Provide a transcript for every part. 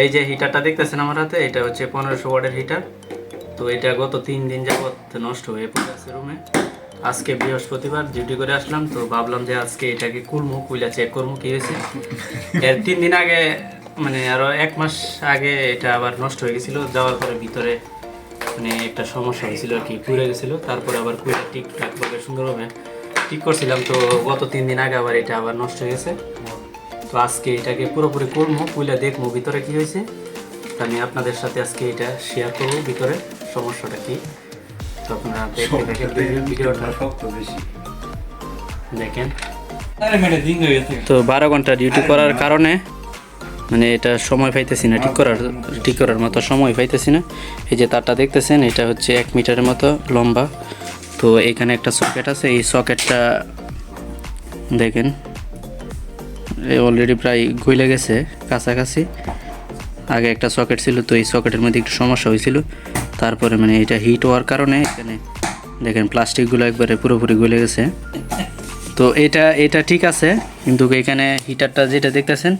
এই যে হিটারটা দেখতেছেন আমার হাতে, এটা হচ্ছে পনেরোশো ওয়াটের হিটার তো এটা গত তিন দিন যাবত নষ্ট হয়ে পড়েছে রুমে আজকে বৃহস্পতিবার ডিউটি করে আসলাম, তো ভাবলাম যে আজকে এটাকে কুলমু কুইলা চেক করব কি হয়েছে। এর তিন দিন আগে মানে আরও এক মাস আগে এটা আবার নষ্ট হয়ে গেছিল, যাওয়ার পরে ভিতরে মানে একটা সমস্যা হয়েছিল আর কি, পুড়ে গেছিল। তারপরে আবার কুইলা ঠিকঠাকভাবে সুন্দরভাবে ঠিক করছিলাম, তো গত তিন দিন আগে আবার এটা আবার নষ্ট হয়ে গেছে। তো আজকে এটাকে পুরোপুরি করব কুইলা দেখব ভিতরে কি হয়েছে। তো আমি আপনাদের সাথে আজকে এটা শেয়ার করব ভিতরে সমস্যাটা কি। তো আপনারা দেখতে দেখেন ভিডিওটা বেশি। দেখেন। তো বারো ঘণ্টা ডিউটি করার কারণে মানে এটা সময় পাইতেছি না ঠিক করার ঠিক করার মতো সময় পাইতেছি না। এই যে তারটা দেখতেছেন এটা হচ্ছে এক মিটারের মতো লম্বা। তো এখানে একটা সকেট আছে এই সকেটটা দেখেন। অলরেডি প্রায় গইলে গেছে, কাছাকাছি। আগে একটা সকেট ছিল, তো এই সকেটের মধ্যে একটু সমস্যা হয়েছিল। তারপরে মানে এটা হিট হওয়ার কারণে এখানে দেখেন প্লাস্টিকগুলো একবারে পুরোপুরি গলে গেছে। তো এটা এটা ঠিক আছে, কিন্তু এখানে হিটারটা যেটা দেখতেছেন,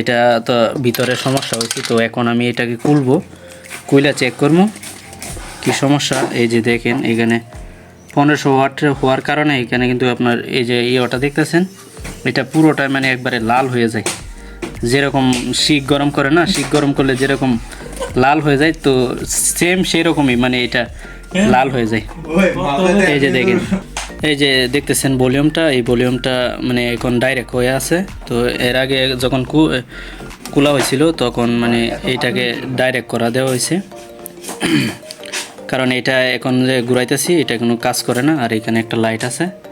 এটা তো ভিতরে সমস্যা হয়েছে, তো এখন আমি এটাকে খুলবো কুইলা চেক করব, কি সমস্যা? এই যে দেখেন এখানে পনেরোশো ওয়াট হওয়ার কারণে এখানে কিন্তু আপনার এই যে ইয়েটা দেখতেছেন এটা পুরোটা মানে একবারে লাল হয়ে যায়। যেরকম শিক গরম করে না শিক গরম করলে যেরকম লাল হয়ে যায় তো সেম সেই রকমই মানে এটা লাল হয়ে যায়। এই যে দেখেন। এই যে দেখতেছেন ভলিউমটা এই ভলিউমটা মানে এখন ডাইরেক্ট হয়ে আছে। তো এর আগে যখন কু- কুলা হয়েছিল তখন মানে এইটাকে ডাইরেক্ট করা দেওয়া হয়েছে। কারণ এটা এখন যে ঘুরাইতেছি এটা কোনো কাজ করে না আর এখানে একটা লাইট আছে।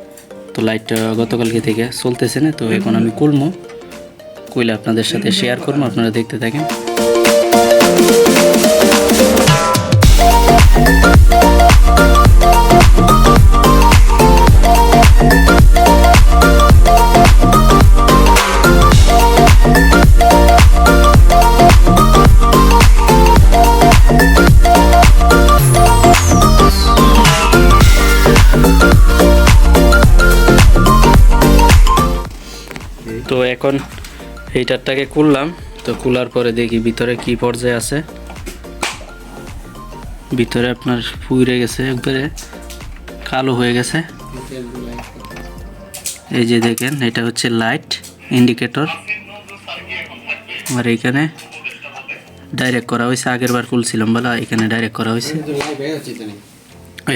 তো লাইটটা গতকালকে থেকে চলতেছে না, তো এখন আমি কুলমো কইলে আপনাদের সাথে শেয়ার করব আপনারা দেখতে থাকেন। তো এখন হিটারটাকে খুললাম, তো খোলার পরে দেখি ভিতরে কি পর্যায়ে আছে। ভিতরে আপনার পুড়ে গেছে, একবারে কালো হয়ে গেছে। এই যে দেখেন, এটা হচ্ছে লাইট ইন্ডিকেটর। আর এইখানে ডাইরেক্ট করা হয়েছে, আগের বার খুলছিলাম বলা, এখানে ডাইরেক্ট করা হয়েছে।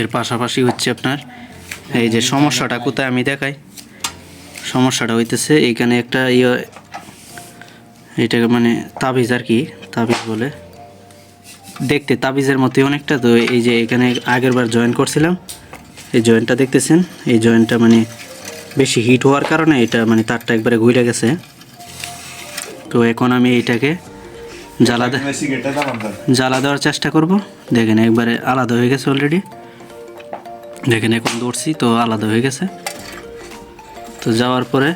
এর পাশাপাশি হচ্ছে আপনার, এই যে সমস্যাটা কোথায় আমি দেখাই। সমস্যাটা হইতেছে এইখানে একটা ইয়ে এটাকে মানে তাবিজ আর কি তাবিজ বলে। দেখতে তাবিজের মতোই অনেকটা তো এই যে এখানে আগের বার জয়েন করছিলাম এই জয়েন্টটা দেখতেছেন এই জয়েন্টটা মানে বেশি হিট হওয়ার কারণে এটা মানে তারটা একবারে ঘুরে গেছে। তো এখন আমি এইটাকে জ্বালা জ্বালা দেওয়ার চেষ্টা করব। দেখেন একবারে আলাদা হয়ে গেছে অলরেডি দেখেন এখন দৌড়ছি তো আলাদা হয়ে গেছে। তো যাওয়ার পরে,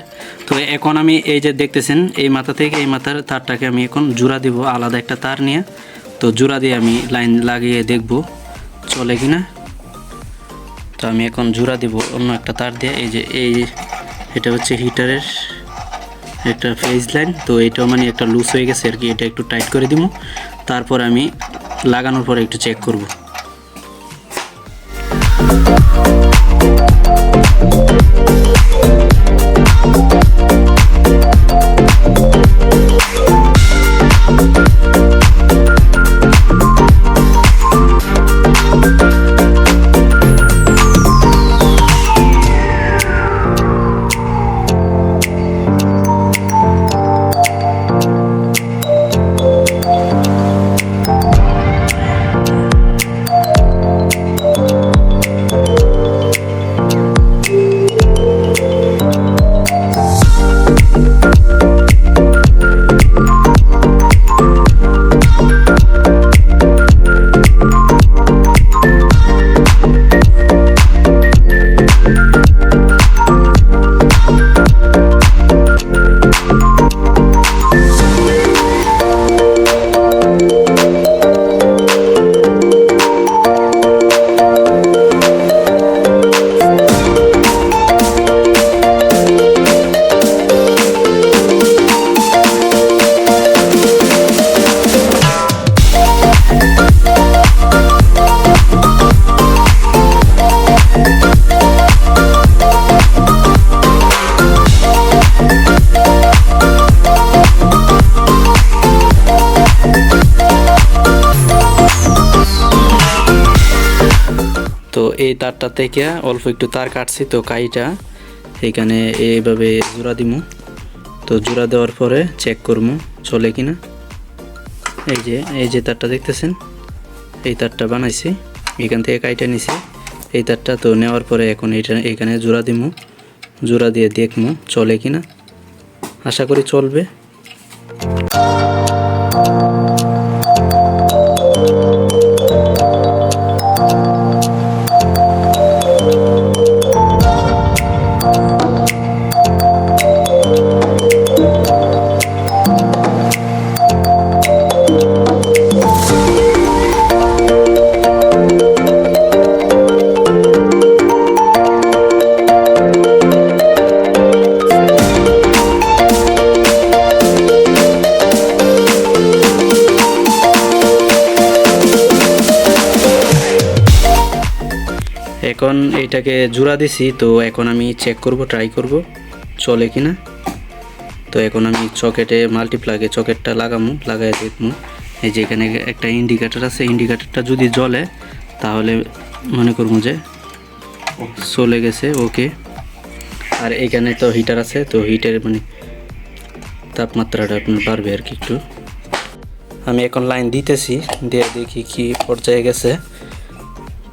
তো এখন আমি এই যে দেখতেছেন, এই মাথা থেকে এই মাথার তারটাকে আমি এখন জোড়া দিব, আলাদা একটা তার নিয়ে। তো জোড়া দিয়ে আমি লাইন লাগিয়ে দেখব, চলে কি না তো আমি এখন জোড়া দিব, অন্য একটা তার দিয়ে, এই যে এই এটা হচ্ছে হিটারের একটা ফেজ লাইন। তো এটাও মানে একটা লুজ হয়ে গেছে আর কি, এটা একটু টাইট করে দিব। তারপর আমি লাগানোর পরে একটু চেক করব। এই তারটা থেকে অল্প একটু তার কাটছি তো কাইটা। এখানে এইভাবে জোড়া দিমু। তো জোড়া দেওয়ার পরে চেক করব চলে কিনা। এই যে এই যে তারটা দেখতেছেন? এই তারটা বানাইছি, এখান থেকে কাইটা নিছি। এই তারটা তো নেওয়ার পরে এখন এটা এখানে জোড়া দিমু। জোড়া দিয়ে দেখমু, চলে কিনা। আশা করি চলবে। এখন এইটাকে জোড়া দিছি, তো এখন আমি চেক করব ট্রাই করব, চলে কিনা। তো এখন আমি চকেটে মাল্টিপ্লাগে চকেটটা লাগামু, লাগাই দেখমু। এই যে এখানে একটা ইন্ডিকেটর আছে ইন্ডিকেটরটা যদি জ্বলে, তাহলে মনে করব যে চলে গেছে, ওকে। আর এখানে তো হিটার আছে, তো হিটের মানে তাপমাত্রাটা আপনার বাড়বে আর কি একটু। আমি এখন লাইন দিতেছি, দিয়ে দেখি কি পর্যায়ে গেছে।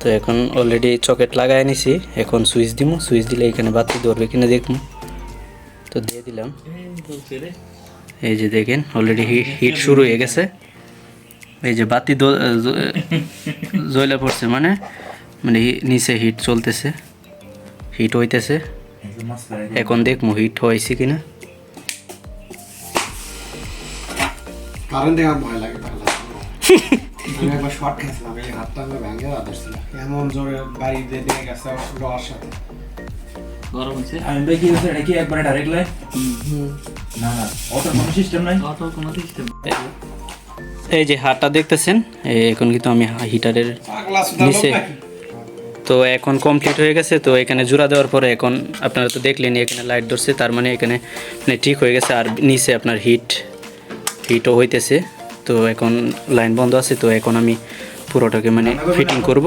তো এখন অলরেডি চকেট লাগাই নিছি। এখন সুইচ দিমু সুইচ দিলে এখানে বাতি ধরবে কিনা দেখব তো দিয়ে দিলাম। এই যে দেখেন অলরেডি হিট শুরু হয়ে গেছে। এই যে বাতি দ- জ- জ্বলে পড়ছে মানে মানে নিচে হিট চলতেছে। হিট হইতেছে। এখন দেখব হিট হয়েছে কিনা। কারেন্ট দেখে ভয় লাগে একবার শর্ট খেয়েছিলাম এই হাতটা আমার ভেঙে এমন জোরে বাড়ি দিয়ে দিয়ে গেছে রওয়ার সাথে গরম হচ্ছে আমি ভাই কি হচ্ছে এটা কি একবারে ডাইরেক্ট লাইন না না অটো কোনো সিস্টেম নাই। অত কোনো সিস্টেম এই যে। হাটটা দেখতেছেন এই এখন কিন্তু আমি হিটারের নিচে। তো এখন কমপ্লিট হয়ে গেছে তো এখানে জোড়া দেওয়ার পরে এখন আপনারা তো দেখলেন এখানে লাইট ধরছে তার মানে এখানে মানে ঠিক হয়ে গেছে আর নিচে আপনার হিট হিটও হইতেছে। তো এখন লাইন বন্ধ আছে তো এখন আমি পুরোটাকে মানে ফিটিং করব।